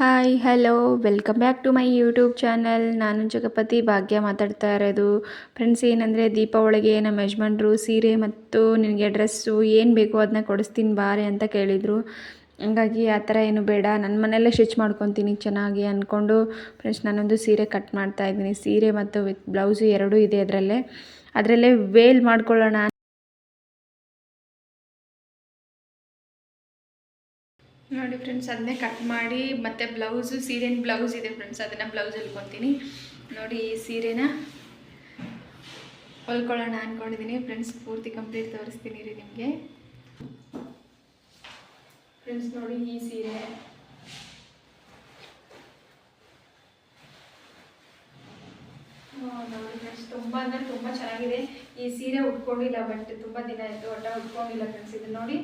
Hi hello welcome back to my YouTube channel ನಾನು ಜಗಪತಿ ಭಾಗ್ಯ ಮಾತಾಡ್ತಾ ಇರೋದು. ಫ್ರೆಂಡ್ಸ್ ಏನಂದರೆ ದೀಪಾವಳಿಗೆ ನಮ್ಮ ಯಜಮಾನ್ರು ಸೀರೆ ಮತ್ತು ನಿನಗೆ ಡ್ರೆಸ್ಸು ಏನು ಬೇಕೋ ಅದನ್ನ ಕೊಡಿಸ್ತೀನಿ ಬಾರೆ ಅಂತ ಕೇಳಿದರು. ಹಂಗಾಗಿ ಆ ಥರ ಏನು ಬೇಡ. ನನ್ನ ಮನೆಯಲ್ಲೇ ಸ್ಟಿಚ್ ಮಾಡ್ಕೊತೀನಿ ಚೆನ್ನಾಗಿ ಅಂದ್ಕೊಂಡು ಫ್ರೆಂಡ್ಸ್ ನಾನೊಂದು ಸೀರೆ ಕಟ್ ಮಾಡ್ತಾ ಇದ್ದೀನಿ. ಸೀರೆ ಮತ್ತು ವಿತ್ ಬ್ಲೌಸು ಎರಡೂ ಇದೆ ಅದರಲ್ಲೇ. ಅದರಲ್ಲೇ ವೇಲ್ ಮಾಡ್ಕೊಳ್ಳೋಣ ನೋಡಿ ಫ್ರೆಂಡ್ಸ್ ಅದನ್ನೇ ಕಟ್ ಮಾಡಿ, ಮತ್ತು ಬ್ಲೌಸು ಸೀರೆನ ಬ್ಲೌಸ್ ಇದೆ ಫ್ರೆಂಡ್ಸ್ ಅದನ್ನು ಬ್ಲೌಸ್ ಹೊಲ್ಕೊತೀನಿ ನೋಡಿ ಈ ಸೀರೆನ ಹೊಲ್ಕೊಳ್ಳೋಣ ಅಂದ್ಕೊಂಡಿದ್ದೀನಿ ಫ್ರೆಂಡ್ಸ್ ಪೂರ್ತಿ ಕಂಪ್ಲೀಟ್ ತೋರಿಸ್ತೀನಿ ರೀ ನಿಮಗೆ. ಫ್ರೆಂಡ್ಸ್ ನೋಡಿ ಈ ಸೀರೆ. ನೋಡಿ ಫ್ರೆಂಡ್ಸ್ ತುಂಬ ಅಂದರೆ ತುಂಬ ಚೆನ್ನಾಗಿದೆ. ಈ ಸೀರೆ ಉಟ್ಕೊಂಡಿಲ್ಲ ಬಟ್ ತುಂಬ ದಿನ ಆಯಿತು, ಒಟ್ಟ ಉಟ್ಕೊಂಡಿಲ್ಲ ಫ್ರೆಂಡ್ಸ್ ಇದು ನೋಡಿ.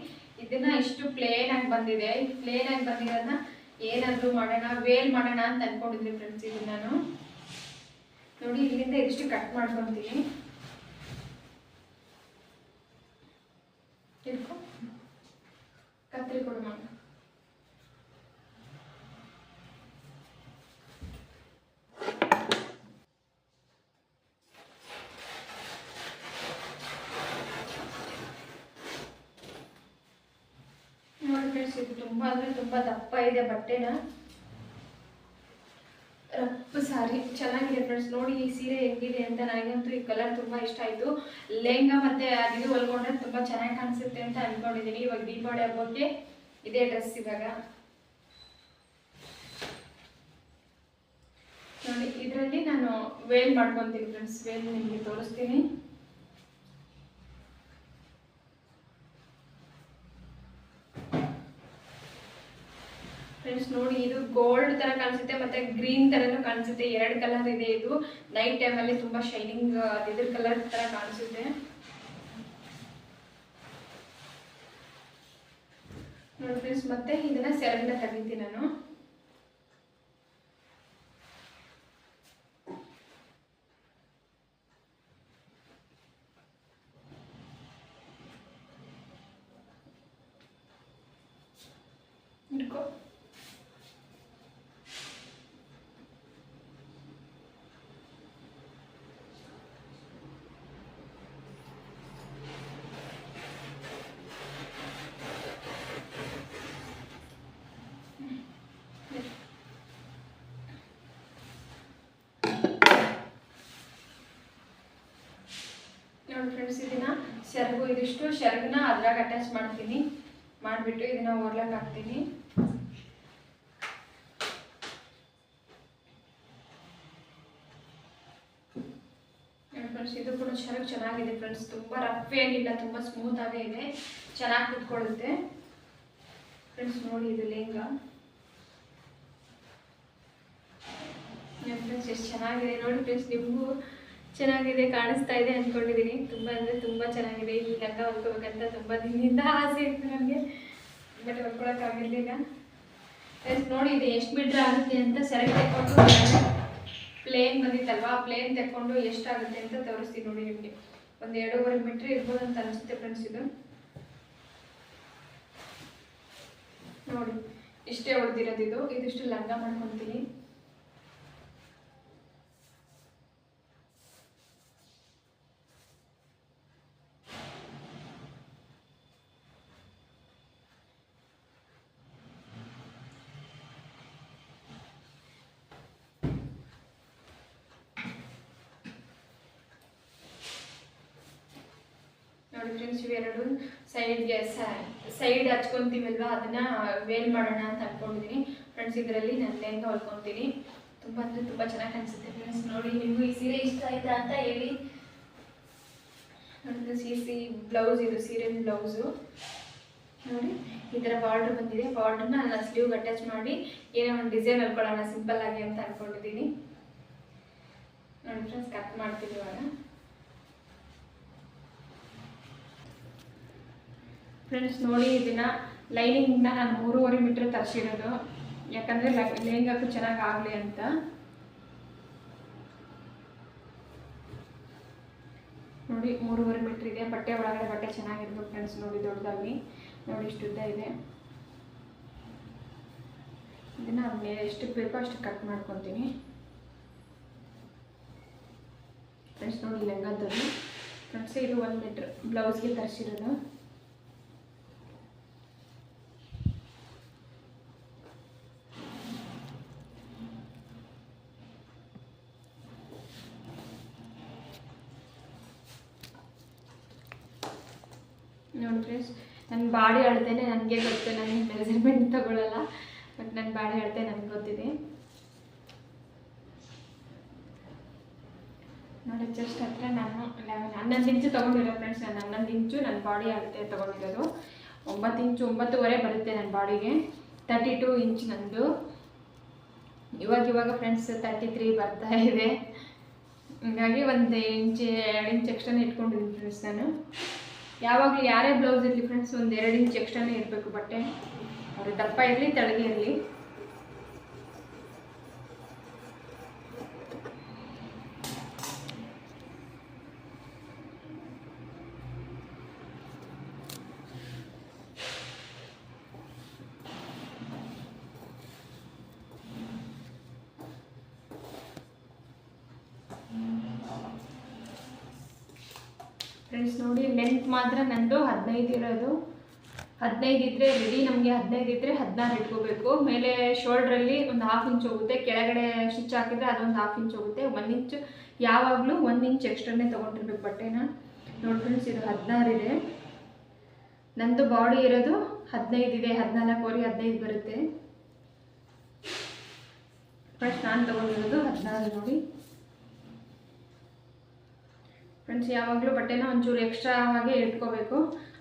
ಇದನ್ನ ಇಷ್ಟು ಪ್ಲೇನ್ ಆಗಿ ಬಂದಿದೆ. ಪ್ಲೇನ್ ಆಗಿ ಬಂದಿರೋದನ್ನ ಏನಾದರೂ ಮಾಡೋಣ ವೇಲ್ ಮಾಡೋಣ ಅಂತ ಅನ್ಕೊಂಡಿದ್ವಿ ಫ್ರೆಂಡ್ಸ್ ಇದನ್ನ ನಾನು. ನೋಡಿ, ಇಲ್ಲಿಂದ ಇಷ್ಟು ಕಟ್ ಮಾಡ್ಕೊತೀನಿ. ಕತ್ತರಿ ಕೊಡು ನೋಡಿ ಫ್ರೆಂಡ್ಸ್ ಇದು ತುಂಬ ಅಂದರೆ ತುಂಬ ದಪ್ಪ ಇದೆ ಬಟ್ಟೆನ. ರಪ್ಪು ಸಾರಿ, ಚೆನ್ನಾಗಿದೆ ಫ್ರೆಂಡ್ಸ್ ನೋಡಿ ಈ ಸೀರೆ ಹೆಂಗಿದೆ ಅಂತ ನನಗಂತೂ ಈ ಕಲರ್ ತುಂಬ ಇಷ್ಟ ಆಯಿತು. ಲೆಹಂಗಾ ಮತ್ತು ಅದಿದು ಹೊಲ್ಕೊಂಡ್ರೆ ತುಂಬ ಚೆನ್ನಾಗಿ ಕಾಣಿಸುತ್ತೆ ಅಂತ ಅಂದ್ಕೊಂಡಿದ್ದೀನಿ ಇವಾಗ ದೀಪಾವಳಿ ಹಬ್ಬಕ್ಕೆ ಇದೇ ಡ್ರೆಸ್ ಇವಾಗ. ನೋಡಿ, ಇದರಲ್ಲಿ ನಾನು ವೇಲ್ ಮಾಡ್ಕೊತೀನಿ ಫ್ರೆಂಡ್ಸ್ ವೇಲ್ ನಿಮಗೆ ತೋರಿಸ್ತೀನಿ. ಫ್ರೆಂಡ್ಸ್, ನೋಡಿ ಇದು ಗೋಲ್ಡ್ ತರ ಕಾಣಿಸುತ್ತೆ ಮತ್ತೆ ಗ್ರೀನ್ ತರನು ಕಾಣಿಸುತ್ತೆ. ಎರಡು ಕಲರ್ ಇದೆ ಇದು. ನೈಟ್ ಟೈಮ್ ಅಲ್ಲಿ ತುಂಬಾ ಶೈನಿಂಗ್ ಇದ್ರ ಕಲರ್ ತರ ಕಾಣಿಸುತ್ತೆ. ನೋಡಿ ಫ್ರೆಂಡ್ಸ್, ಮತ್ತೆ ಇದನ್ನ ಸೆರಗನ್ನ ತೆಗಿತೀನಿ ನಾನು. ನೋಡಿ ಫ್ರೆಂಡ್ಸ್ ಇದನ್ನ ಸೆರಗು ಇದಿಷ್ಟು ಸೆರಗನ್ನ ಅದ್ರಾಗ ಅಟ್ಯಾಚ್ ಮಾಡ್ತೀನಿ. ಮಾಡಿಬಿಟ್ಟು ಇದನ್ನ ಓರ್ಲಕ್ ಹಾಕ್ತೀನಿ. ಇದು ಕೂಡ ಸೆರಗು ಚೆನ್ನಾಗಿದೆ ಫ್ರೆಂಡ್ಸ್ ತುಂಬ ರಫ್ ಏನಿಲ್ಲ ತುಂಬ ಸ್ಮೂತ್ ಆಗೇ ಇದೆ. ಚೆನ್ನಾಗಿ ಕುತ್ಕೊಳ್ಳುತ್ತೆ. ಫ್ರೆಂಡ್ಸ್ ನೋಡಿ ಇದು ಲೆಹಂಗಾ. ಫ್ರೆಂಡ್ಸ್ ಎಷ್ಟು ಚೆನ್ನಾಗಿದೆ. ನೋಡಿ ಫ್ರೆಂಡ್ಸ್ ನಿಮಗೂ ಚೆನ್ನಾಗಿದೆ, ಕಾಣಿಸ್ತಾ ಇದೆ ಅಂದ್ಕೊಂಡಿದ್ದೀನಿ ತುಂಬ ಅಂದರೆ ತುಂಬ ಚೆನ್ನಾಗಿದೆ. ಈ ಲಂಗ ಹೊಲ್ಕೋಬೇಕಂತ ತುಂಬ ದಿನದಿಂದ ಆಸೆ ಇತ್ತು ನನಗೆ. ಬಟ್ ಹೊಲ್ಕೊಳಕ್ಕಾಗಿರ್ಲಿಲ್ಲ ನೋಡಿ, ಇದು ಎಷ್ಟು ಮೀಟ್ರ್ ಆಗುತ್ತೆ ಅಂತ ಸೆಲೆಕ್ಟ್ ತೆಕ್ಕೊಂಡು ಪ್ಲೇನ್ ಬಂದಿತ್ತಲ್ವಾ? ಪ್ಲೇನ್ ತೆಕ್ಕೊಂಡು ಎಷ್ಟಾಗುತ್ತೆ ಅಂತ ತೋರಿಸ್ತೀನಿ ನೋಡಿ ನಿಮಗೆ. ಒಂದು ಎರಡೂವರೆ ಮೀಟ್ರ್ ಇರ್ಬೋದು ಅಂತ ಅನಿಸುತ್ತೆ ಫ್ರೆಂಡ್ಸ್ ಇದು. ನೋಡಿ, ಇಷ್ಟೇ ಹೊಡೆದಿರೋದಿದು ಇದು. ಇದಿಷ್ಟು ಲಂಗ ಮಾಡ್ಕೊತೀನಿ. ಫ್ರೆಂಡ್ಸ್ ಇವೆರಡು ಸೈಡ್ಗೆ ಸೈಡ್ ಹಚ್ಕೊತೀವಲ್ವ? ಅದನ್ನ ವೇಲ್ ಮಾಡೋಣ ಅಂತ ಅಂದ್ಕೊಂಡಿದ್ದೀನಿ ಫ್ರೆಂಡ್ಸ್ ಇದರಲ್ಲಿ ನಾನು ಲೆಹಂಗ ಹೊಲ್ಕೊತೀನಿ. ತುಂಬ ಅಂದರೆ ತುಂಬ ಚೆನ್ನಾಗಿ ಕಾಣಿಸುತ್ತೆ. ಫ್ರೆಂಡ್ಸ್ ನೋಡಿ, ನಿಮಗೂ ಈ ಸೀರೆ ಇಷ್ಟ ಆಯ್ತಾ ಅಂತ ಹೇಳಿ. ನೋಡಿ ಫ್ರೆಂಡ್ಸ್ ಈ ಸಿ ಬ್ಲೌಸ್ ಇದು, ಸೀರೆ ಬ್ಲೌಸು ನೋಡಿ, ಈ ಥರ ಬಾರ್ಡ್ರ್ ಬಂದಿದೆ. ಬಾರ್ಡ್ರನ್ನ ನಾನು ಸ್ಲೀವ್ಗೆ ಅಟ್ಯಾಚ್ ಮಾಡಿ ಏನೋ ಒಂದು ಡಿಸೈನ್ ಹೇಳ್ಕೊಳ್ಳೋಣ ಸಿಂಪಲ್ ಆಗಿ ಅಂತ ಅಂದ್ಕೊಂಡಿದ್ದೀನಿ ನೋಡಿ ಫ್ರೆಂಡ್ಸ್ ಕಟ್ ಮಾಡ್ತೀನಿ ಇವಾಗ. ಫ್ರೆಂಡ್ಸ್ ನೋಡಿ ಇದನ್ನ ಲೈನಿಂಗ್ನ ನಾನು ಮೂರುವರೆ ಮೀಟ್ರ್ ತರಿಸಿರೋದು. ಯಾಕಂದರೆ ಲೆಹಂಗಕ್ಕೂ ಚೆನ್ನಾಗಿ ಆಗಲಿ ಅಂತ. ನೋಡಿ, ಮೂರುವರೆ ಮೀಟ್ರ್ ಇದೆ. ಬಟ್ಟೆ ಒಳಗಡೆ ಬಟ್ಟೆ ಚೆನ್ನಾಗಿರ್ಬೇಕು ಫ್ರೆಂಡ್ಸ್ ನೋಡಿ ದೊಡ್ಡದಾಗಿ ನೋಡಿ ಇಷ್ಟು ಉದ್ದ ಇದೆ. ಇದನ್ನು ಅದನ್ನ ಎಷ್ಟು ಬೇಕೋ ಅಷ್ಟು ಕಟ್ ಮಾಡ್ಕೊತೀನಿ. ಫ್ರೆಂಡ್ಸ್ ನೋಡಿ ಲೆಂಗದ್ದು ಫ್ರೆಂಡ್ಸ್ ಇದು ಒಂದು ಮೀಟ್ರ್ ಬ್ಲೌಸ್ಗೆ ತರಿಸಿರೋದು ನೋಡಿ ಫ್ರೆಂಡ್ಸ್ ನನ್ನ ಬಾಡಿ ಹೇಳ್ತೇನೆ ನನಗೆ ಗೊತ್ತು ನನಗೆ ಮೆಜರ್ಮೆಂಟ್ ತಗೊಳ್ಳಲ್ಲ ಬಟ್ ನನ್ನ ಬಾಡಿ ಅಳತೆ ನನಗೆ ಗೊತ್ತಿದೆ. ನೋಡಿ ಜಸ್ಟ್ ಹತ್ರ ನಾನು ಲೆವೆನ್ ಹನ್ನೊಂದು ಇಂಚು ತೊಗೊಂಡಿರೋ ಫ್ರೆಂಡ್ಸ್ ನಾನು ಹನ್ನೊಂದು ಇಂಚು ನನ್ನ ಬಾಡಿ ಅಳತೆ ತೊಗೊಂಡಿರೋದು. ಒಂಬತ್ತು ಇಂಚು ಒಂಬತ್ತುವರೆ ಬರುತ್ತೆ ನನ್ನ ಬಾಡಿಗೆ ತರ್ಟಿ ಟು ಇಂಚ್ ನಂದು. ಇವಾಗ ಇವಾಗ ಫ್ರೆಂಡ್ಸ್ ತರ್ಟಿ ತ್ರೀ ಬರ್ತಾ ಇದೆ. ಹಾಗಾಗಿ ಒಂದು ಇಂಚ್, ಎರಡು ಇಂಚು ಎಕ್ಸ್ಟ್ರಾನೇ ಇಟ್ಕೊಂಡಿದ್ದೀನಿ ಫ್ರೆಂಡ್ಸ್ ನಾನು. ಯಾವಾಗಲೂ ಯಾರೇ ಬ್ಲೌಸ್ ಇರಲಿ ಫ್ರೆಂಡ್ಸ್ ಒಂದು ಎರಡು ಇಂಚ್ ಎಕ್ಸ್ಟ್ರಾನೇ ಇರಬೇಕು ಬಟ್ಟೆ. ಅವರು ದಪ್ಪ ಇರಲಿ, ತೆಳಗೆ ಇರಲಿ. ಫ್ರೆಂಡ್ಸ್ ನೋಡಿ ಲೆಂತ್ ಮಾತ್ರ ನಂದು ಹದಿನೈದು ಇರೋದು. ಹದಿನೈದು ಇದ್ದರೆ ರೆಡಿ ನಮಗೆ ಹದಿನೈದು ಇದ್ದರೆ ಹದಿನಾರು ಇಟ್ಕೋಬೇಕು. ಮೇಲೆ ಶೋಲ್ಡ್ರಲ್ಲಿ ಒಂದು ಹಾಫ್ ಇಂಚ್ ಹೋಗುತ್ತೆ. ಕೆಳಗಡೆ ಸ್ಟಿಚ್ ಹಾಕಿದ್ರೆ ಅದೊಂದು ಹಾಫ್ ಇಂಚ್ ಹೋಗುತ್ತೆ. ಒಂದು ಇಂಚ್ ಯಾವಾಗಲೂ ಒಂದು ಇಂಚ್ ಎಕ್ಸ್ಟ್ರಾನೇ ತೊಗೊಂಡಿರ್ಬೇಕು ಬಟ್ಟೆನ. ನೋಡಿ ಫ್ರೆಂಡ್ಸ್ ಇದು ಹದಿನಾರು ಇದೆ. ನಂದು ಬಾಡಿ ಇರೋದು ಹದಿನೈದು ಇದೆ. ಹದಿನಾಲ್ಕುವರೆ, ಹದಿನೈದು ಬರುತ್ತೆ. ಫಸ್ಟ್ ನಾನು ತೊಗೊಂಡಿರೋದು ಹದಿನಾರು ನೋಡಿ. ಫ್ರೆಂಡ್ಸ್ ಯಾವಾಗಲೂ ಬಟ್ಟೆನ ಒಂಚೂರು ಎಕ್ಸ್ಟ್ರಾ ಹಾಗೆ ಇಟ್ಕೋಬೇಕು.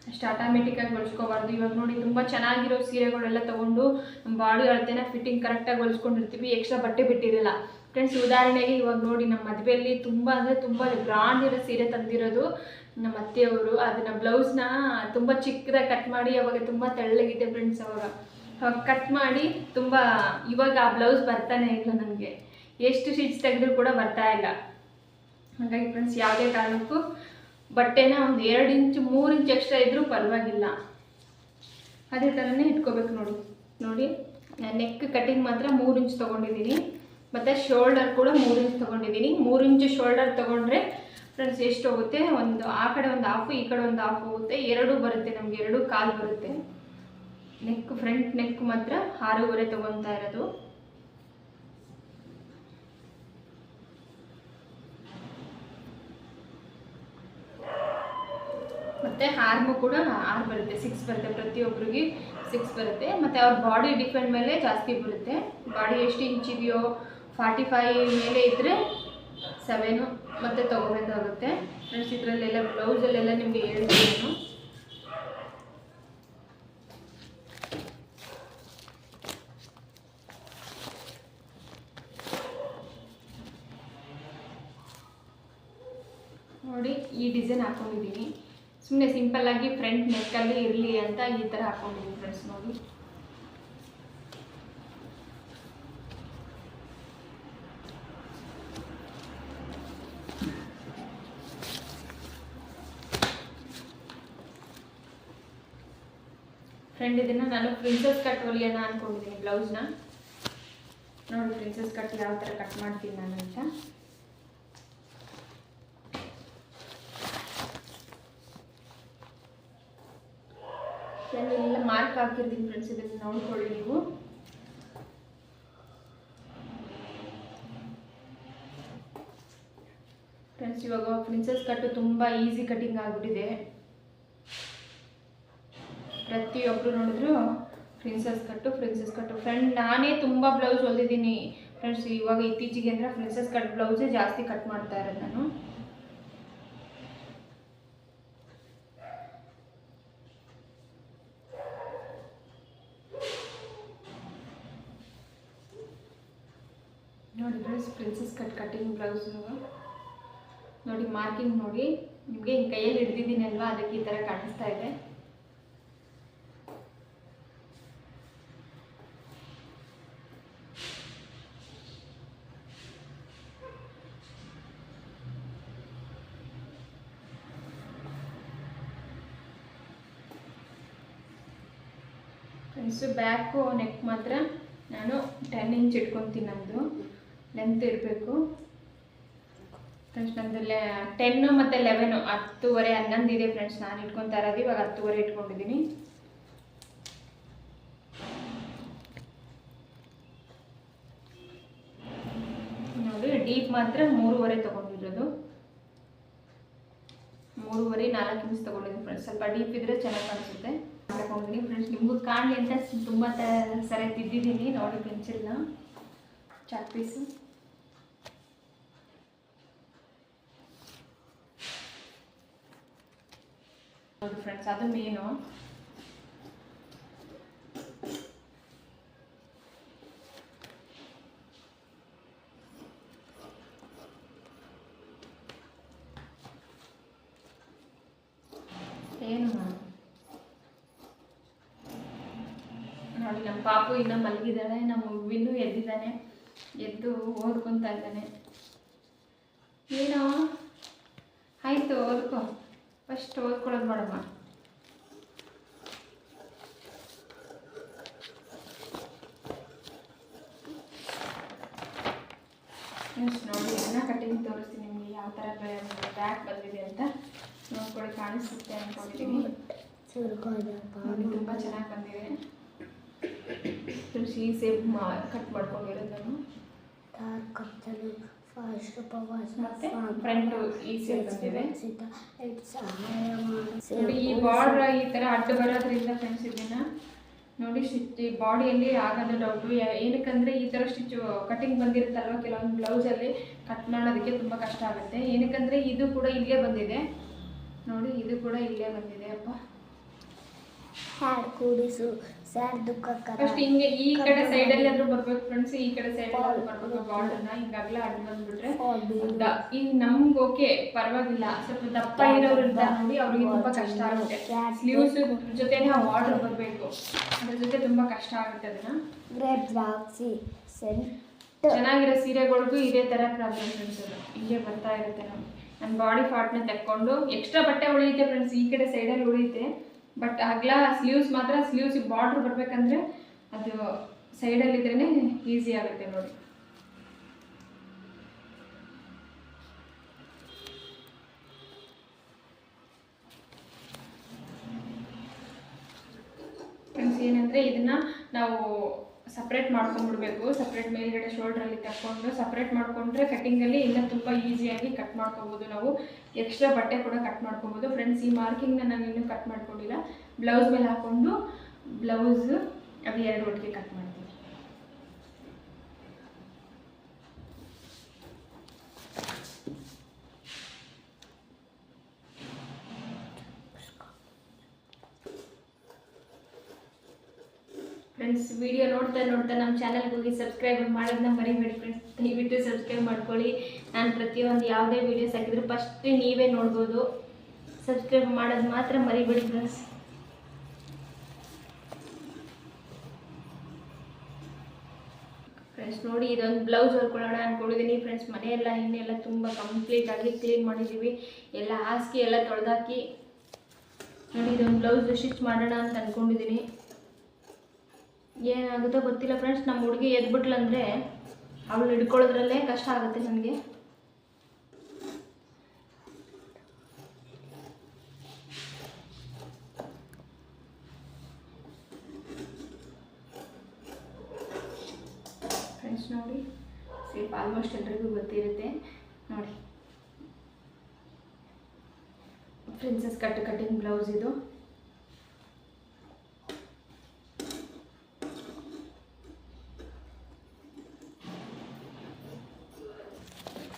ಅಷ್ಟು ಆಟೋಮೆಟಿಕ್ಕಾಗಿ ಹೊಲಿಸ್ಕೋಬಾರ್ದು. ಇವಾಗ ನೋಡಿ, ತುಂಬ ಚೆನ್ನಾಗಿರೋ ಸೀರೆಗಳೆಲ್ಲ ತೊಗೊಂಡು ನಮ್ಮ ಬಾಡಿ ಅಳತೆನ ಫಿಟ್ಟಿಂಗ್ ಕರೆಕ್ಟಾಗಿ ಹೊಲ್ಸ್ಕೊಂಡಿರ್ತೀವಿ. ಎಕ್ಸ್ಟ್ರಾ ಬಟ್ಟೆ ಬಿಟ್ಟಿರಲ್ಲ. ಫ್ರೆಂಡ್ಸ್ ಉದಾಹರಣೆಗೆ ಇವಾಗ ನೋಡಿ, ನಮ್ಮ ಮದುವೆಯಲ್ಲಿ ತುಂಬ ಅಂದರೆ ತುಂಬ ಗ್ರಾಂಡ್ ಇರೋ ಸೀರೆ ತಂದಿರೋದು ನಮ್ಮ ಅತ್ತೆಯವರು. ಅದನ್ನ ಬ್ಲೌಸ್ನ ತುಂಬ ಚಿಕ್ಕದಾಗಿ ಕಟ್ ಮಾಡಿ, ಅವಾಗ ತುಂಬ ತೆಳ್ಳಗಿದೆ ಫ್ರೆಂಡ್ಸ್ ಅವಾಗ. ಅವಾಗ ಕಟ್ ಮಾಡಿ ತುಂಬ ಇವಾಗ ಆ ಬ್ಲೌಸ್ ಬರ್ತಾನೆ ಇಲ್ಲ ನನಗೆ. ಎಷ್ಟು ಸ್ಟಿಚ್ ತೆಗೆದ್ರೂ ಕೂಡ ಬರ್ತಾ ಇಲ್ಲ. ಹಾಗಾಗಿ ಫ್ರೆಂಡ್ಸ್ ಯಾವುದೇ ಕಾರಣಕ್ಕೂ ಬಟ್ಟೆನ ಒಂದು ಎರಡು ಇಂಚು, ಮೂರು ಇಂಚ್ ಎಕ್ಸ್ಟ್ರಾ ಇದ್ದರೂ ಪರವಾಗಿಲ್ಲ. ಅದೇ ಥರನೇ ಇಟ್ಕೋಬೇಕು ನೋಡಿ. ನೋಡಿ ನೆಕ್ ಕಟ್ಟಿಂಗ್ ಮಾತ್ರ ಮೂರು ಇಂಚ್ ತೊಗೊಂಡಿದ್ದೀನಿ. ಮತ್ತು ಶೋಲ್ಡರ್ ಕೂಡ ಮೂರು ಇಂಚ್ ತೊಗೊಂಡಿದ್ದೀನಿ. ಮೂರು ಇಂಚು ಶೋಲ್ಡರ್ ತೊಗೊಂಡ್ರೆ ಫ್ರೆಂಡ್ಸ್ ಎಷ್ಟು ಹೋಗುತ್ತೆ? ಒಂದು ಆ ಕಡೆ ಒಂದು ಹಾಫು ಈ ಕಡೆ ಒಂದು ಹಾಫ್ ಹೋಗುತ್ತೆ. ಎರಡು ಬರುತ್ತೆ ನಮಗೆ, ಎರಡು ಕಾಲು ಬರುತ್ತೆ. ನೆಕ್ ಫ್ರಂಟ್ ನೆಕ್ ಮಾತ್ರ ಆರೂವರೆ ತೊಗೊತಾ ಇರೋದು. ಮತ್ತು ಹಾರ್ಮು ಕೂಡ ಆರು ಬರುತ್ತೆ. ಸಿಕ್ಸ್ ಬರುತ್ತೆ ಪ್ರತಿಯೊಬ್ಬರಿಗೆ ಸಿಕ್ಸ್ ಬರುತ್ತೆ. ಮತ್ತು ಅವ್ರ ಬಾಡಿ ಡಿಪೆಂಡ್ ಮೇಲೆ ಜಾಸ್ತಿ ಬರುತ್ತೆ. ಬಾಡಿ ಎಷ್ಟು ಇಂಚ್ ಇದೆಯೋ ಫಾರ್ಟಿ ಫೈವ್ ಮೇಲೆ ಇದ್ದರೆ ಸೆವೆನು ಮತ್ತೆ ತೊಗೋಬೇಕಾಗುತ್ತೆ ಫ್ರೆಂಡ್ಸ್ ಇದರಲ್ಲೆಲ್ಲ ಬ್ಲೌಸಲ್ಲೆಲ್ಲ ನಿಮಗೆ ಹೇಳ್ತೀನಿ. ನೋಡಿ, ಈ ಡಿಸೈನ್ ಹಾಕೊಂಡಿದ್ದೀನಿ. ಸುಮ್ಮನೆ ಸಿಂಪಲ್ಲಾಗಿ ಫ್ರಂಟ್ ನೆಕ್ಕಲ್ಲಿ ಇರಲಿ ಅಂತ ಈ ಥರ ಹಾಕೊಂಡಿದ್ದೀನಿ ಫ್ರೆಂಡ್ಸ್ ನೋಡಿ. ಫ್ರೆಂಡ್ ಇದನ್ನು ನಾನು ಪ್ರಿನ್ಸಸ್ ಕಟ್ ಹೊಲಿಯೋಣ ಅಂದ್ಕೊಂಡಿದ್ದೀನಿ ಬ್ಲೌಸ್ನ ನೋಡಿ ಪ್ರಿನ್ಸಸ್ ಕಟ್ ಯಾವ ಥರ ಕಟ್ ಮಾಡ್ತೀನಿ ನಾನು ಅಂತ. ಎಲ್ಲ ಮಾರ್ಕ್ ಹಾಕಿರ್ತೀನಿ ಫ್ರೆಂಡ್ಸ್ ಇದನ್ನು ನೋಡ್ಕೊಳ್ಳಿ ನೀವು. ಫ್ರೆಂಡ್ಸ್ ಇವಾಗ ಪ್ರಿನ್ಸಸ್ ಕಟ್ಟು ತುಂಬ ಈಸಿ ಕಟಿಂಗ್ ಆಗಿಬಿಟ್ಟಿದೆ. ಪ್ರತಿಯೊಬ್ಬರು ನೋಡಿದ್ರು ಪ್ರಿನ್ಸಸ್ ಕಟ್ಟು ಪ್ರಿನ್ಸಸ್ ಕಟ್ಟು ಫ್ರೆಂಡ್ ನಾನೇ ತುಂಬ ಬ್ಲೌಸ್ ಹೊಲ್ದಿದ್ದೀನಿ. ಫ್ರೆಂಡ್ಸ್ ಇವಾಗ ಇತ್ತೀಚೆಗೆ ಅಂದರೆ ಪ್ರಿನ್ಸಸ್ ಕಟ್ ಬ್ಲೌಸೇ ಜಾಸ್ತಿ ಕಟ್ ಮಾಡ್ತಾ ಇರೋದು ನಾನು ನೋಡಿ friends princess cut cutting blouse ನೋಡಿ ಮಾರ್ಕಿಂಗ್ ನೋಡಿ. ನಿಮಗೆ ಹಿಂಗೆ ಕೈಯಲ್ಲಿ ಹಿಡ್ದಿದ್ದೀನಿ ಅಲ್ವಾ ಅದಕ್ಕೆ ಈ ಥರ ಕಾಣಿಸ್ತಾ ಇದೆ. ಫ್ರೆಂಡ್ಸು ಬ್ಯಾಕು, ನೆಕ್ ಮಾತ್ರ. ನಾನು ಟೆನ್ ಇಂಚ್ ಇಟ್ಕೊತೀನಿ ನಮ್ಮದು ಲೆಂತ್ ಇರಬೇಕು. ಫ್ರೆಂಡ್ಸ್ ನಂದು ಟೆನ್ನು ಮತ್ತು ಲೆವೆನು ಹತ್ತುವರೆ ಹನ್ನೊಂದು ಇದೆ ಫ್ರೆಂಡ್ಸ್ ನಾನು ಇಟ್ಕೊತಾ ಇರೋದು ಇವಾಗ ಹತ್ತುವರೆ ಇಟ್ಕೊಂಡಿದ್ದೀನಿ. ನೋಡಿ ಡೀಪ್ ಮಾತ್ರ ಮೂರುವರೆ ತೊಗೊಂಡಿರೋದು. ಮೂರುವರೆ ನಾಲ್ಕು ಇಂಚ್ ತೊಗೊಂಡಿದ್ದೀನಿ ಫ್ರೆಂಡ್ಸ್ ಸ್ವಲ್ಪ ಡೀಪ್ ಇದ್ರೆ ಚೆನ್ನಾಗಿ ಕಾಣಿಸುತ್ತೆ. ತಗೊಂಡಿದ್ದೀನಿ ಫ್ರೆಂಡ್ಸ್ ನಿಮಗೂ ಕಾಣಲಿ ಅಂತ ತುಂಬ ಸರಿ ತಿದ್ದಿದ್ದೀನಿ. ನೋಡಿ ಪೆನ್ಸಿಲ್ನ ಚಾಕ್ ಪೀಸು ಹೌದು ಫ್ರೆಂಡ್ಸ್ ಅದು ಮೇನು ಏನು ನೋಡಿ ನಮ್ಮ ಪಾಪು ಇನ್ನೂ ಮಲಗಿದ್ದಾಳೆ ನಮ್ಮ ವಿನ್ನು ಎದ್ದಿದ್ದಾನೆ, ಎದ್ದು ಓದ್ಕೊತಾ ಇದ್ದಾನೆ. ಏನೋ? ಆಯ್ತು, ಓದ್ಕೊ. ಫಸ್ಟ್ ಓದ್ಕೊಳ್ಳೋದು ಮಾಡಮ್ಮ. ಫ್ರೆಂಡ್ಸ್ ನೋಡಿ, ಎಲ್ಲ ಕಟ್ಟಿಂಗ್ ತೋರಿಸ್ತೀನಿ ನಿಮಗೆ ಯಾವ ಥರ ಬ್ಯಾಕ್ ಬಂದಿದೆ ಅಂತ. ನೋಡ್ಕೊಳ್ಳಿ, ಕಾಣಿಸುತ್ತೆ ಅಂದ್ಕೊಂಡಿದ್ದೀನಿ ನೋಡಿ, ತುಂಬ ಚೆನ್ನಾಗಿ ಬಂದಿದೆ. ಸೇಪ್ ಮಾ, ಕಟ್ ಮಾಡ್ಕೊಂಡಿರೋದು ನಾನು. ಮತ್ತೆ ಫ್ರಂಟ್ ಈ ಬಂದಿದೆ. ನೋಡಿ ಈ ಬಾರ್ಡ್ರ್ ಈ ಥರ ಅಡ್ಡ ಬರೋದ್ರಿಂದ ಫ್ರೆಂಡ್ಸ್ ಇದನ್ನ ನೋಡಿ ಸ್ಟಿಚ್ ಬಾಡಿಯಲ್ಲಿ ಆಗೋದು ಡೌಟು ಏನಕ್ಕಂದರೆ ಈ ಥರ ಸ್ಟಿಚ್ ಕಟಿಂಗ್ ಬಂದಿರುತ್ತಲ್ವ? ಕೆಲವೊಂದು ಬ್ಲೌಸಲ್ಲಿ ಕಟ್ ಮಾಡೋದಕ್ಕೆ ತುಂಬ ಕಷ್ಟ ಆಗುತ್ತೆ. ಏನಕ್ಕಂದರೆ ಇದು ಕೂಡ ಇಲ್ಲೇ ಬಂದಿದೆ. ನೋಡಿ ಇದು ಕೂಡ ಇಲ್ಲೇ ಬಂದಿದೆ ಅಪ್ಪ. ಹ್ಯಾಡ್ ಕೂಡಿಸು. ಸ್ಯಾಡ್ ದುಃಖ ಫಸ್ಟ್ ಹಿಂಗೆ ಈ ಕಡೆ ಸೈಡ್ ಅಲ್ಲಿ ಆದ್ರೂ ಬರ್ಬೇಕು ಫ್ರೆಂಡ್ಸ್ ಈ ಕಡೆ ಸೈಡ್ ಅಲ್ಲಿ ಬರ್ಬೇಕು ಬಾರ್ಡರ್ನ ಹಿಂಗಾಗ್ಲ ಅಡ್ಡ ಬಂದ್ಬಿಟ್ರೆ ಈಗ ನಮ್ಗೆ ಓಕೆ ಪರವಾಗಿಲ್ಲ. ಸ್ವಲ್ಪ ದಪ್ಪ ಇರೋರು ಇರ್ತಾರೆ ನೋಡಿ ಅವ್ರಿಗೆ ತುಂಬಾ ಕಷ್ಟ ಆಗುತ್ತೆ. ಸ್ಲೀವ್ಸ್ ಜೊತೆ ನಾವು ಬಾರ್ಡರ್ ಬರಬೇಕು. ಅದ್ರ ಜೊತೆ ತುಂಬಾ ಕಷ್ಟ ಆಗುತ್ತೆ ಅದನ್ನ. ಸೆಂಟ್ ಚೆನ್ನಾಗಿರೋ ಸೀರೆಗಳಿಗೂ ಇದೇ ತರ ಪ್ರಾಬ್ಲಮ್ ಫ್ರೆಂಡ್ಸ್ ಇಲ್ಲೇ ಬರ್ತಾ ಇರುತ್ತೆ. ನಮ್ಗೆ ನನ್ನ ಬಾಡಿ ಪಾರ್ಟ್ನ ತೆಕ್ಕೊಂಡು ಎಕ್ಸ್ಟ್ರಾ ಬಟ್ಟೆ ಉಳಿಯುತ್ತೆ ಫ್ರೆಂಡ್ಸ್ ಈ ಕಡೆ ಸೈಡಲ್ಲಿ ಉಳಿಯುತ್ತೆ. ಬಟ್ ಅಗ್ಲ ಸ್ಲೀವ್ಸ್ ಮಾತ್ರ ಸ್ಲೀವ್ಸ್ ಬಾರ್ಡ್ರ್ ಬರಬೇಕಂದ್ರೆ ಅದು ಸೈಡಲ್ಲಿ ಇದ್ರೇ ಈಸಿ ಆಗುತ್ತೆ ನೋಡಿ. ಫ್ರೆಂಡ್ಸ್ ಏನಂದರೆ ಇದನ್ನು ನಾವು ಸಪ್ರೇಟ್ ಮಾಡ್ಕೊಂಡ್ಬಿಡ್ಬೇಕು ಸಪ್ರೇಟ್ ಮೇಲ್ಗಡೆ ಶೋಲ್ಡ್ರಲ್ಲಿ ತಕ್ಕೊಂಡು ಸಪ್ರೇಟ್ ಮಾಡಿಕೊಂಡ್ರೆ ಕಟ್ಟಿಂಗಲ್ಲಿ ಇನ್ನೂ ತುಂಬ ಈಸಿಯಾಗಿ ಕಟ್ ಮಾಡ್ಕೊಬೋದು ನಾವು. ಎಕ್ಸ್ಟ್ರಾ ಬಟ್ಟೆ ಕೂಡ ಕಟ್ ಮಾಡ್ಕೊಬೋದು. ಫ್ರೆಂಡ್ಸ್ ಈ ಮಾರ್ಕಿಂಗ್ನ ನಾನು ಇನ್ನೂ ಕಟ್ ಮಾಡ್ಕೊಂಡಿಲ್ಲ. ಬ್ಲೌಸ್ ಮೇಲೆ ಹಾಕ್ಕೊಂಡು ಬ್ಲೌಸ್ ಅದು ಎರಡು ಒಟ್ಟಿಗೆ ಕಟ್ ಮಾಡ್ತೀನಿ ಫ್ರೆಂಡ್ಸ್ ವಿಡಿಯೋ ನೋಡ್ತಾ ನೋಡ್ತಾ ನಮ್ಮ ಚಾನಲ್ಗೆ ಹೋಗಿ ಸಬ್ಸ್ಕ್ರೈಬ್ ಮಾಡೋದನ್ನ ಮರಿಬೇಡಿ ಫ್ರೆಂಡ್ಸ್ ದಯವಿಟ್ಟು ಸಬ್ಸ್ಕ್ರೈಬ್ ಮಾಡ್ಕೊಳ್ಳಿ. ನಾನು ಪ್ರತಿಯೊಂದು ಯಾವುದೇ ವೀಡಿಯೋಸ್ ಹಾಕಿದ್ರು ಫಸ್ಟ್ ನೀವೇ ನೋಡ್ಬೋದು. ಸಬ್ಸ್ಕ್ರೈಬ್ ಮಾಡೋದು ಮಾತ್ರ ಮರಿಬೇಡಿ ಫ್ರೆಂಡ್ಸ್ ಫ್ರೆಂಡ್ಸ್ ನೋಡಿ ಇದೊಂದು ಬ್ಲೌಸ್ ಹೊಲ್ಕೊಳ್ಳೋಣ ಅಂದ್ಕೊಂಡಿದ್ದೀನಿ ಫ್ರೆಂಡ್ಸ್ ಮನೆಯೆಲ್ಲ ಇನ್ನೆಲ್ಲ ತುಂಬ ಕಂಪ್ಲೀಟಾಗಿ ಕ್ಲೀನ್ ಮಾಡಿದ್ದೀವಿ ಎಲ್ಲ ಹಾಸಿಗೆ ಎಲ್ಲ ತೊಳೆದಾಕಿ ನೋಡಿ ಇದೊಂದು ಬ್ಲೌಸ್ ಸ್ಟಿಚ್ ಮಾಡೋಣ ಅಂತ ಅಂದ್ಕೊಂಡಿದ್ದೀನಿ ಏನಾಗುತ್ತೋ ಗೊತ್ತಿಲ್ಲ ಫ್ರೆಂಡ್ಸ್ ನಮ್ಮ ಹುಡುಗಿ ಎದ್ಬಿಟ್ಲಂದ್ರೆ ಅವಳು ಹಿಡ್ಕೊಳ್ಳೋದ್ರಲ್ಲೇ ಕಷ್ಟ ಆಗುತ್ತೆ ನನಗೆ. ಫ್ರೆಂಡ್ಸ್ ನೋಡಿ ಸೇಫ್ ಆಲ್ಮೋಸ್ಟ್ ಎಲ್ರಿಗೂ ಗೊತ್ತಿರುತ್ತೆ. ನೋಡಿ. ಪ್ರಿನ್ಸಸ್ ಕಟ್ ಕಟ್ಟಿಂಗ್ ಬ್ಲೌಸ್ ಇದು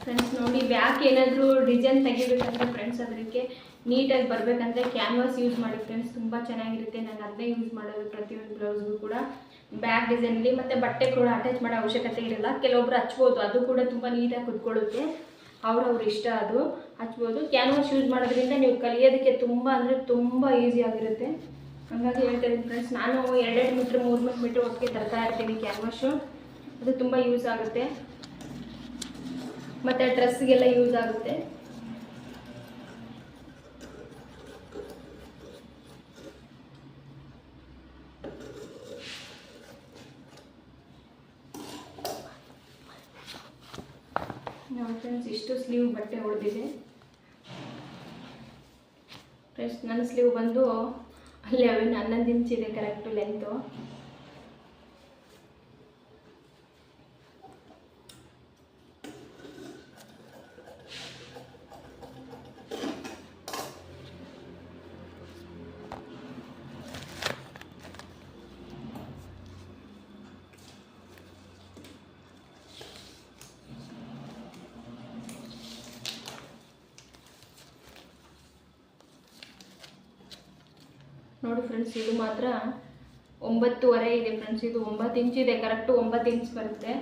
ಫ್ರೆಂಡ್ಸ್ ನೋಡಿ ಬ್ಯಾಕ್ ಏನಾದರೂ ಡಿಸೈನ್ ತೆಗಿಬೇಕಂದ್ರೆ ಫ್ರೆಂಡ್ಸ್ ಅದಕ್ಕೆ ನೀಟಾಗಿ ಬರಬೇಕಂದ್ರೆ ಕ್ಯಾನ್ವಾಸ್ ಯೂಸ್ ಮಾಡಿ ಫ್ರೆಂಡ್ಸ್ ತುಂಬ ಚೆನ್ನಾಗಿರುತ್ತೆ. ನಾನು ಅದನ್ನೇ ಯೂಸ್ ಮಾಡೋದು ಪ್ರತಿಯೊಂದು ಬ್ಲೌಸ್ಗೂ ಕೂಡ. ಬ್ಯಾಕ್ ಡಿಸೈನಲ್ಲಿ ಮತ್ತು ಬಟ್ಟೆ ಕೂಡ ಅಟ್ಯಾಚ್ ಮಾಡೋ ಅವಶ್ಯಕತೆ ಇರಲ್ಲ. ಕೆಲವೊಬ್ರು ಹಚ್ಬೋದು. ಅದು ಕೂಡ ತುಂಬ ನೀಟಾಗಿ ಕುತ್ಕೊಳ್ಳುತ್ತೆ. ಅವ್ರವ್ರ ಇಷ್ಟ ಅದು. ಹಚ್ಬೋದು. ಕ್ಯಾನ್ವಾಸ್ ಯೂಸ್ ಮಾಡೋದ್ರಿಂದ ನೀವು ಕಲಿಯೋದಕ್ಕೆ ತುಂಬ ಅಂದರೆ ತುಂಬ ಈಸಿ ಆಗಿರುತ್ತೆ. ಹಾಗಾಗಿ ಹೇಳ್ತಾ ಇದ್ದೀನಿ ಫ್ರೆಂಡ್ಸ್ ನಾನು ಎರಡೆರಡು ಮೀಟ್ರ್ ಮೂರು ಮೂರು ಮೀಟ್ರ್ ಒಟ್ಟಿಗೆ ತರ್ತಾ ಇರ್ತೀನಿ ಕ್ಯಾನ್ವಾಸು ಅದು ತುಂಬ ಯೂಸ್ ಆಗುತ್ತೆ. ಮತ್ತು ಡ್ರೆಸ್ಗೆಲ್ಲ ಯೂಸ್ ಆಗುತ್ತೆ. ಫ್ರೆಂಡ್ಸ್ ಇಷ್ಟು ಸ್ಲೀವ್ ಬಟ್ಟೆ ಹೊಡೆದಿದೆ. ನನ್ನ ಸ್ಲೀವ್ ಬಂದು ಅಲ್ಲಿ ಅವೆನ್ ಹನ್ನೊಂದು ಇಂಚ್ ಇದೆ ಕರೆಕ್ಟು ಲೆಂತು ಇದು ಮಾತ್ರ ಒಂಬತ್ತುವರೆ ಇದೆ ಫ್ರೆಂಡ್ಸ್ ಇದು ಒಂಬತ್ತು ಇಂಚ್ ಇದೆ ಕರೆಕ್ಟು ಒಂಬತ್ತು ಇಂಚ್ ಬರುತ್ತೆ.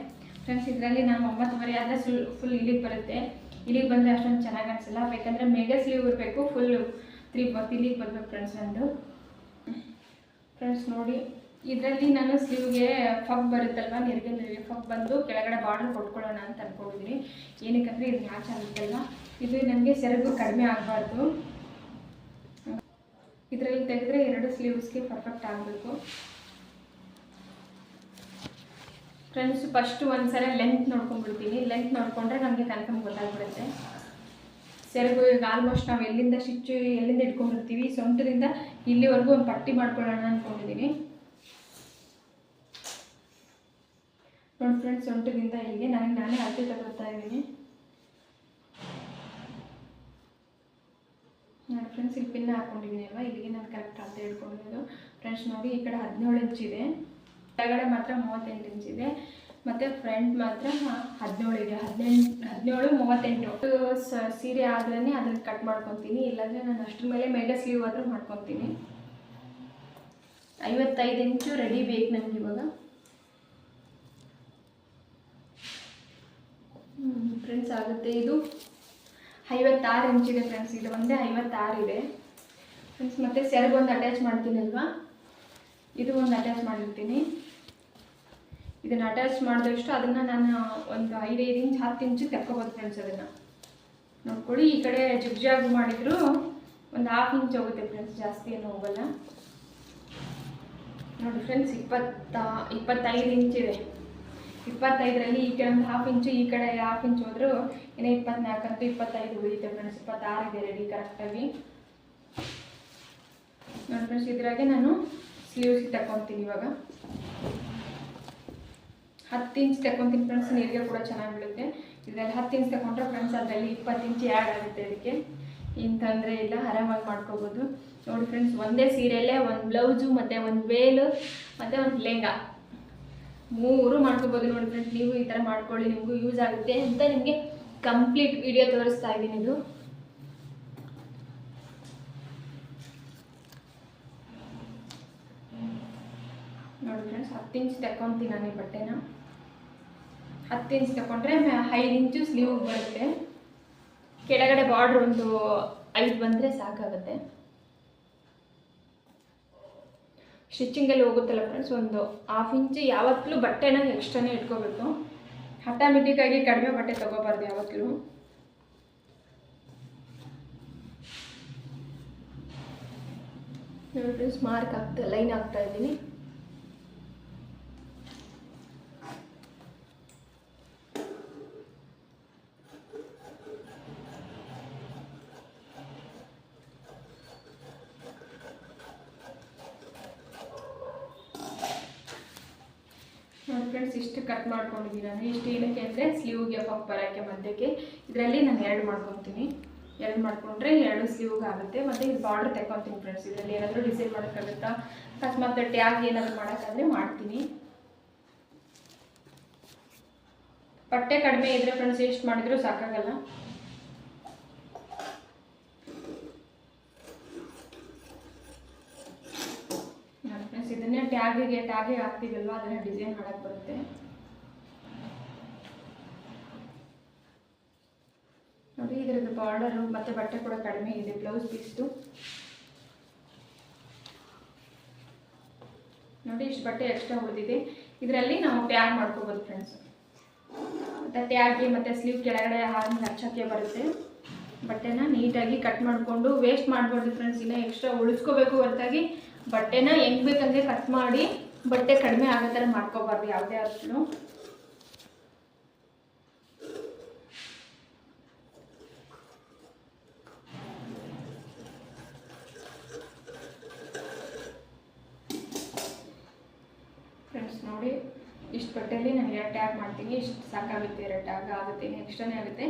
ಫ್ರೆಂಡ್ಸ್ ಇದರಲ್ಲಿ ನಾನು ಒಂಬತ್ತುವರೆ ಆದರೆ ಫುಲ್ ಫುಲ್ ಇಲ್ಲಿಗೆ ಬರುತ್ತೆ. ಇಲ್ಲಿಗೆ ಬಂದರೆ ಅಷ್ಟೊಂದು ಚೆನ್ನಾಗಿ ಅನಿಸಲ್ಲ. ಬೇಕಂದರೆ ಮೇಗ ಸ್ಲೀವ್ ಇರಬೇಕು ಫುಲ್ ತ್ರೀ ಬರ್ತ್ ಇಲ್ಲಿಗೆ ಬರಬೇಕು ಫ್ರೆಂಡ್ಸ್ ನಂದು. ಫ್ರೆಂಡ್ಸ್ ನೋಡಿ. ಇದರಲ್ಲಿ ನಾನು ಸ್ಲೀವ್ಗೆ ಫಗ್ ಬರುತ್ತಲ್ವ, ನೆರಿಗೆ ನೆರಿಗೆ ಫಗ್ ಬಂದು ಕೆಳಗಡೆ ಬಾರ್ಡರ್ ಕೊಟ್ಕೊಳ್ಳೋಣ ಅಂತ ಅನ್ಕೊಂಡಿದ್ದೀನಿ. ಏನಕ್ಕೆ ಅಂದರೆ ಇದು ಮ್ಯಾಚ್ ಆಗುತ್ತಲ್ವ? ಇದು ನನಗೆ ಸೆರಗು ಕಡಿಮೆ ಆಗಬಾರ್ದು. ಇದರಲ್ಲಿ ತೆಗೆದ್ರೆ ಎರಡು ಸ್ಲೀವ್ಸ್ಗೆ ಪರ್ಫೆಕ್ಟ್ ಆಗಬೇಕು. ಫ್ರೆಂಡ್ಸ್ ಫಸ್ಟ್ ಒಂದ್ಸಲ ಲೆಂತ್ ನೋಡ್ಕೊಂಡ್ಬಿಡ್ತೀನಿ. ಲೆಂತ್ ನೋಡಿಕೊಂಡ್ರೆ ನಮಗೆ ಕನ್ಫರ್ಮ್ ಗೊತ್ತಾಗ್ಬಿಡುತ್ತೆ. ಸೆರಗು ಈಗ ಆಲ್ಮೋಸ್ಟ್ ನಾವು ಎಲ್ಲಿಂದ ಸ್ಟಿಚ್ಚು ಎಲ್ಲಿಂದ ಇಟ್ಕೊಂಡಿರ್ತೀವಿ? ಸೊಂಟದಿಂದ ಇಲ್ಲಿವರೆಗೂ ಒಂದು ಪಟ್ಟಿ ಮಾಡ್ಕೊಳ್ಳೋಣ ಅಂದ್ಕೊಂಡಿದ್ದೀನಿ ನೋಡಿ ಫ್ರೆಂಡ್ಸ್ ಸೊಂಟದಿಂದ ಇಲ್ಲಿಗೆ ನನಗೆ ನಾನೇ ಅಳತೆ ತಗೊಳ್ತಾ ಇದ್ದೀನಿ. ಫ್ರೆಂಡ್ಸ್ ಇಲ್ಲಿ ಹಾಕೊಂಡಿದ್ದೀನಿ ಅಲ್ವಾ? ಇಲ್ಲಿಗೆ ನಾನು ಕರೆಕ್ಟ್ ಅಂತ ಹೇಳ್ಕೊಂಡಿರೋದು. ಫ್ರೆಂಡ್ಸ್ ನೋಡಿ ಈ ಕಡೆ ಹದಿನೇಳು ಇಂಚ್ ಇದೆ. ಕೆಳಗಡೆ ಮಾತ್ರ ಮೂವತ್ತೆಂಟು ಇಂಚ್ ಇದೆ. ಮತ್ತು ಫ್ರಂಟ್ ಮಾತ್ರ ಹದಿನೇಳು ಇದೆ. ಹದಿನೆಂಟು, ಹದಿನೇಳು, ಮೂವತ್ತೆಂಟು. ಸೀರೆ ಆದ್ರೇ ಅದನ್ನು ಕಟ್ ಮಾಡ್ಕೊತೀನಿ. ಇಲ್ಲಾಂದರೆ ನಾನು ಅಷ್ಟ್ರ ಮೇಲೆ ಮೇಗ ಸ್ಲೀವ್ ಆದರೂ ಮಾಡ್ಕೊತೀನಿ. ಐವತ್ತೈದು ಇಂಚು ರೆಡಿ ಬೇಕು ನನಗೆ ಇವಾಗ. ಫ್ರೆಂಡ್ಸ್ ಆಗುತ್ತೆ ಇದು. ಐವತ್ತಾರು ಇದೆ ಫ್ರೆಂಡ್ಸ್ ಇದು ಒಂದೇ ಐವತ್ತಾರು ಇದೆ. ಫ್ರೆಂಡ್ಸ್ ಮತ್ತೆ ಒಂದು ಅಟ್ಯಾಚ್ ಮಾಡ್ತೀನಿ ಅಲ್ವಾ? ಇದು ಒಂದು ಅಟ್ಯಾಚ್ ಮಾಡಿರ್ತೀನಿ ಇದನ್ನು ಅಟ್ಯಾಚ್ ಮಾಡಿದಷ್ಟು ಅದನ್ನು ನಾನು ಒಂದು ಐದೈದು ಇಂಚ್, ಹತ್ತು ಇಂಚು ತೆಕ್ಕೋಬೋದು ಫ್ರೆಂಡ್ಸ್ ಅದನ್ನು. ನೋಡ್ಕೊಳ್ಳಿ, ಈ ಕಡೆ ಜಿಗ್ಜಾಗ್ ಮಾಡಿದ್ರು ಒಂದು ಹಾಫ್ ಇಂಚ್ ಹೋಗುತ್ತೆ ಫ್ರೆಂಡ್ಸ್ ಜಾಸ್ತಿ ಏನು ಹೋಗಲ್ಲ. ನೋಡಿ ಫ್ರೆಂಡ್ಸ್ ಇಪ್ಪತ್ತ, ಇಪ್ಪತ್ತೈದು ಇಂಚ್ ಇದೆ. ಇಪ್ಪತ್ತೈದರಲ್ಲಿ ಈ ಕಡೆ ಒಂದು ಹಾಫ್ ಇಂಚು ಈ ಕಡೆ ಹಾಫ್ ಇಂಚ್ ಹೋದರೂ, ಇನ್ನೂ ಇಪ್ಪತ್ನಾಲ್ಕಂತೂ ಇಪ್ಪತ್ತೈದು ಉಳಿಯುತ್ತೆ ಫ್ರೆಂಡ್ಸ್ ಇಪ್ಪತ್ತಾರು ಇದೆ ರೆಡಿ ಕರೆಕ್ಟಾಗಿ ನೋಡಿ ಫ್ರೆಂಡ್ಸ್ ಇದ್ರಾಗೆ ನಾನು ಸ್ಲೀವ್ಸಿಗೆ ತಗೊತೀನಿ ಇವಾಗ. ಹತ್ತು ಇಂಚ್ ತಗೊತೀನಿ ಫ್ರೆಂಡ್ಸ್ ನೀರಿಗೆ ಕೂಡ ಚೆನ್ನಾಗಿ ಬೀಳುತ್ತೆ. ಇದರಲ್ಲಿ ಹತ್ತು ಇಂಚ್ ತಗೊಂಡ್ರೆ ಫ್ರೆಂಡ್ಸ್ ಅದರಲ್ಲಿ ಇಪ್ಪತ್ತು ಇಂಚ್ ಆ್ಯಡ್ ಆಗುತ್ತೆ ಅದಕ್ಕೆ. ಏನು ತೊಂದರೆ ಇಲ್ಲ, ಆರಾಮಾಗಿ ಮಾಡ್ಕೋಬೋದು. ನೋಡಿ ಫ್ರೆಂಡ್ಸ್ ಒಂದೇ ಸೀರೆಯಲ್ಲೇ ಒಂದು ಬ್ಲೌಸು, ಮತ್ತು ಒಂದು ವೇಲು, ಮತ್ತು ಒಂದು ಲೆಹಂಗಾ. ಮೂರು ಮಾಡ್ಕೋಬೋದು ನೋಡಿ ಫ್ರೆಂಡ್ಸ್ ನೀವು ಈ ಥರ ಮಾಡ್ಕೊಳ್ಳಿ, ನಿಮಗೂ ಯೂಸ್ ಆಗುತ್ತೆ ಅಂತ ನಿಮಗೆ ಕಂಪ್ಲೀಟ್ ವಿಡಿಯೋ ತೋರಿಸ್ತಾ ಇದ್ದೀನಿ ಇದು. ನೋಡಿ ಫ್ರೆಂಡ್ಸ್ ಹತ್ತು ಇಂಚ್ ತಗೊತೀನಿ ನಾನು ಈ ಬಟ್ಟೆನ. ಹತ್ತು ಇಂಚ್ ತಗೊಂಡ್ರೆ ಐದು ಇಂಚು ಸ್ಲೀವ್ ಬರುತ್ತೆ. ಕೆಳಗಡೆ ಬಾರ್ಡ್ರ್ ಒಂದು ಐದು ಬಂದರೆ ಸಾಕಾಗುತ್ತೆ. ಸ್ಟಿಚಿಂಗಲ್ಲಿ ಹೋಗುತ್ತಲ್ಲ ಫ್ರೆಂಡ್ಸ್ ಒಂದು ಹಾಫ್ ಇಂಚ್ ಯಾವತ್ತಲೂ ಬಟ್ಟೆನ ಎಕ್ಸ್ಟ್ರಾನೇ ಇಟ್ಕೋಬೇಕು. ಆಟೋಮೆಟಿಕ್ಕಾಗಿ ಕಡಿಮೆ ಬಟ್ಟೆ ತಗೋಬಾರ್ದು ಯಾವತ್ತಲೂ ನೋಡಿ ಫ್ರೆಂಡ್ಸ್ ಮಾರ್ಕ್ ಆಗ್ತಾ ಲೈನ್ ಆಗ್ತಾ ಇದ್ದೀನಿ. ಇಷ್ಟು ಕಟ್ ಮಾಡ್ಕೊಂಡಿದ್ದೀನಿ ನಾನು ಇಷ್ಟು ಏನಕ್ಕೆ ಅಂದರೆ ಸ್ಲೀವ್ಗೆ ಪಕ್ ಬರೋಕ್ಕೆ ಮಧ್ಯಕ್ಕೆ. ಇದರಲ್ಲಿ ನಾನು ಎರಡು ಮಾಡ್ಕೊತೀನಿ. ಎರಡು ಮಾಡ್ಕೊಂಡ್ರೆ ಎರಡು ಸ್ಲೀವ್ಗೆ ಆಗುತ್ತೆ. ಮತ್ತು ಇದು ಬಾರ್ಡ್ರ್ ತೆಕ್ಕೊತೀನಿ ಫ್ರೆಂಡ್ಸ್ ಇದರಲ್ಲಿ ಏನಾದರೂ ಡಿಸೈನ್ ಮಾಡೋಕ್ಕಾಗುತ್ತಾ ಅಕಸ್ಮಾತ್ ಟ್ಯಾಗ್ ಏನಾದರೂ ಮಾಡೋಕ್ಕಾದರೆ ಮಾಡ್ತೀನಿ. ಬಟ್ಟೆ ಕಡಿಮೆ ಇದ್ರೆ ಫ್ರೆಂಡ್ಸ್ ಎಷ್ಟು ಮಾಡಿದರೂ ಸಾಕಾಗಲ್ಲ ನೋಡಿ ಫ್ರೆಂಡ್ಸ್ ಇದನ್ನೇ ಟ್ಯಾಗಿಗೆ ಟ್ಯಾಗೆ ಹಾಕ್ತೀವಲ್ವ? ಅದನ್ನ ಡಿಸೈನ್ ಮಾಡಕ್ಕೆ ಬರುತ್ತೆ. ನೋಡಿ, ಇದರದ್ದು ಬಾರ್ಡರು ಮತ್ತು ಬಟ್ಟೆ ಕೂಡ ಕಡಿಮೆ ಇದೆ ಬ್ಲೌಸ್ ಪೀಸ್ದು ನೋಡಿ, ಇಷ್ಟು ಬಟ್ಟೆ ಎಕ್ಸ್ಟ್ರಾ ಉಳಿದಿದೆ. ಇದರಲ್ಲಿ ನಾವು ಟ್ಯಾಗ್ ಮಾಡ್ಕೋಬೋದು ಫ್ರೆಂಡ್ಸ್ ಮತ್ತು ಟ್ಯಾಗ್ಗೆ ಮತ್ತು ಸ್ಲೀವ್ ಕೆಳಗಡೆ ಹಾಗೆ ಹಚ್ಚೋಕ್ಕೆ ಬರುತ್ತೆ. ಬಟ್ಟೆನ ನೀಟಾಗಿ ಕಟ್ ಮಾಡಿಕೊಂಡು ವೇಸ್ಟ್ ಮಾಡ್ಬಾರ್ದು ಫ್ರೆಂಡ್ಸ್ ಇನ್ನೂ ಎಕ್ಸ್ಟ್ರಾ ಉಳಿಸ್ಕೋಬೇಕು ಹೊರತಾಗಿ. ಬಟ್ಟೆನ ಹೆಂಗ್ ಬೇಕಂದ್ರೆ ಕಟ್ ಮಾಡಿ ಬಟ್ಟೆ ಕಡಿಮೆ ಆಗೋ ಥರ ಮಾಡ್ಕೋಬಾರ್ದು, ಯಾವುದೇ ಅಷ್ಟು ಫ್ರೆಂಡ್ಸ್ ನೋಡಿ, ಇಷ್ಟು ಬಟ್ಟೆಯಲ್ಲಿ ನಾನು ಎರಡು ಟ್ಯಾಗ್ ಮಾಡ್ತೀನಿ, ಇಷ್ಟು ಸಾಕಾಗುತ್ತೆ, ಎರಡು ಟ್ಯಾಗ್ ಆಗುತ್ತೆ ಎಕ್ಸ್ಟ್ರಾನೇ ಆಗುತ್ತೆ.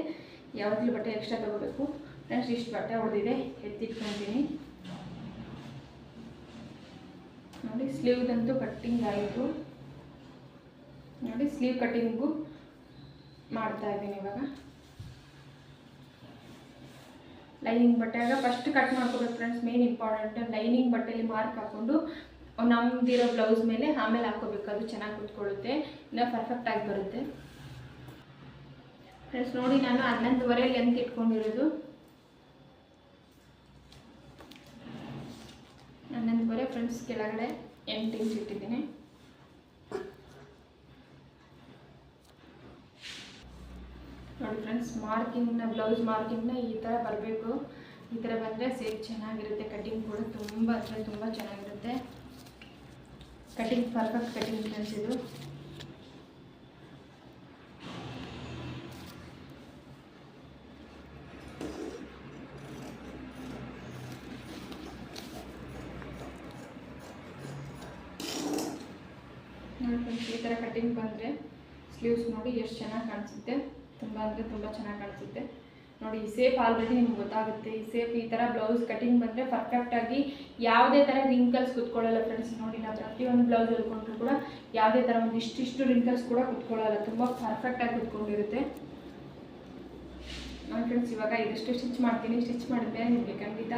ಯಾವಾಗಲೂ ಬಟ್ಟೆ ಎಕ್ಸ್ಟ್ರಾ ತೊಗೋಬೇಕು? ಫ್ರೆಂಡ್ಸ್ ಇಷ್ಟು ಬಟ್ಟೆ ಹೊಡೆದಿದೆ ಎತ್ತಿಟ್ಕೊತೀನಿ ನೋಡಿ, ಸ್ಲೀವ್ದಂತೂ ಕಟ್ಟಿಂಗ್ ಆಯಿತು. ನೋಡಿ, ಸ್ಲೀವ್ ಕಟ್ಟಿಂಗು ಮಾಡ್ತಾ ಇದ್ದೀನಿ ಇವಾಗ. ಲೈನಿಂಗ್ ಬಟ್ಟೆಯಾಗ ಫಸ್ಟ್ ಕಟ್ ಮಾಡ್ಕೋಬೇಕು ಫ್ರೆಂಡ್ಸ್ ಮೇನ್ ಇಂಪಾರ್ಟೆಂಟ್ ಲೈನಿಂಗ್ ಬಟ್ಟೆಲಿ ಮಾರ್ಕ್ ಹಾಕ್ಕೊಂಡು ನಮ್ದಿರೋ ಬ್ಲೌಸ್ ಮೇಲೆ ಆಮೇಲೆ ಹಾಕೋಬೇಕು ಅದು ಚೆನ್ನಾಗಿ ಕೂತ್ಕೊಳ್ಳುತ್ತೆ, ಇನ್ನು ಪರ್ಫೆಕ್ಟ್ ಆಗಿ ಬರುತ್ತೆ. ಫ್ರೆಂಡ್ಸ್ ನೋಡಿ, ನಾನು ಹನ್ನೊಂದುವರೆ ಲೆಂತ್ ಇಟ್ಕೊಂಡಿರೋದು. ಫ್ರೆಂಡ್ಸ್ ಕೆಳಗಡೆ ಎಂಟು ಇಂಚ್ ಇಟ್ಟಿದ್ದೀನಿ. ನೋಡಿ ಫ್ರೆಂಡ್ಸ್ ಮಾರ್ಕಿಂಗ್ನ ಬ್ಲೌಸ್ ಮಾರ್ಕಿಂಗ್ನ ಈ ಥರ ಬರಬೇಕು. ಈ ಥರ ಬಂದರೆ ಸೇಫ್ ಚೆನ್ನಾಗಿರುತ್ತೆ ಕಟಿಂಗ್ ಕೂಡ ತುಂಬ ಅಂದರೆ ತುಂಬ ಚೆನ್ನಾಗಿರುತ್ತೆ. ಕಟಿಂಗ್ ಪರ್ಫೆಕ್ಟ್ ಕಟಿಂಗ್ ಫ್ರೆಂಡ್ಸ್ ಇದು. ನೋಡಿ ಫ್ರೆಂಡ್ಸ್ ಈ ಥರ ಕಟ್ಟಿಂಗ್ ಬಂದರೆ ಸ್ಲೀವ್ಸ್ ನೋಡಿ ಎಷ್ಟು ಚೆನ್ನಾಗಿ ಕಾಣಿಸುತ್ತೆ. ತುಂಬ ಅಂದರೆ ತುಂಬ ಚೆನ್ನಾಗಿ ಕಾಣಿಸುತ್ತೆ. ನೋಡಿ ಈ ಸೇಫ್ ಆಲ್ರೆಡಿ ನಿಮ್ಗೆ ಗೊತ್ತಾಗುತ್ತೆ. ಈ ಸೇಫ್ ಈ ಥರ ಬ್ಲೌಸ್ ಕಟ್ಟಿಂಗ್ ಬಂದರೆ ಪರ್ಫೆಕ್ಟಾಗಿ ಯಾವುದೇ ಥರ ರಿಂಕಲ್ಸ್ ಕುತ್ಕೊಳ್ಳಲ್ಲ ಫ್ರೆಂಡ್ಸ್ ನೋಡಿ ನಾವು ಪ್ರತಿಯೊಂದು ಬ್ಲೌಸ್ ಹೇಳ್ಕೊಂಡ್ರು ಕೂಡ ಯಾವುದೇ ಥರ ಒಂದು ಇಷ್ಟಿಷ್ಟು ರಿಂಕಲ್ಸ್ ಕೂಡ ಕುತ್ಕೊಳ್ಳಲ್ಲ. ತುಂಬ ಪರ್ಫೆಕ್ಟಾಗಿ ಕುತ್ಕೊಂಡಿರುತ್ತೆ. ನೋಡಿ ಫ್ರೆಂಡ್ಸ್ ಇವಾಗ ಇದಷ್ಟು ಸ್ಟಿಚ್ ಮಾಡ್ತೀನಿ. ಸ್ಟಿಚ್ ಮಾಡಿದ್ರೆ ನಿಮಗೆ ಖಂಡಿತ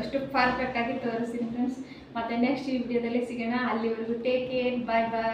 ಅಷ್ಟು ಪರ್ಫೆಕ್ಟಾಗಿ ತೋರಿಸ್ತೀನಿ ಫ್ರೆಂಡ್ಸ್ ಮತ್ತು ನೆಕ್ಸ್ಟ್ ಈ ವಿಡಿಯೋದಲ್ಲಿ ಸಿಗೋಣ. ಅಲ್ಲಿವರೆಗೂ ಟೇಕ್ ಕೇರ್ ಬಾಯ್ ಬಾಯ್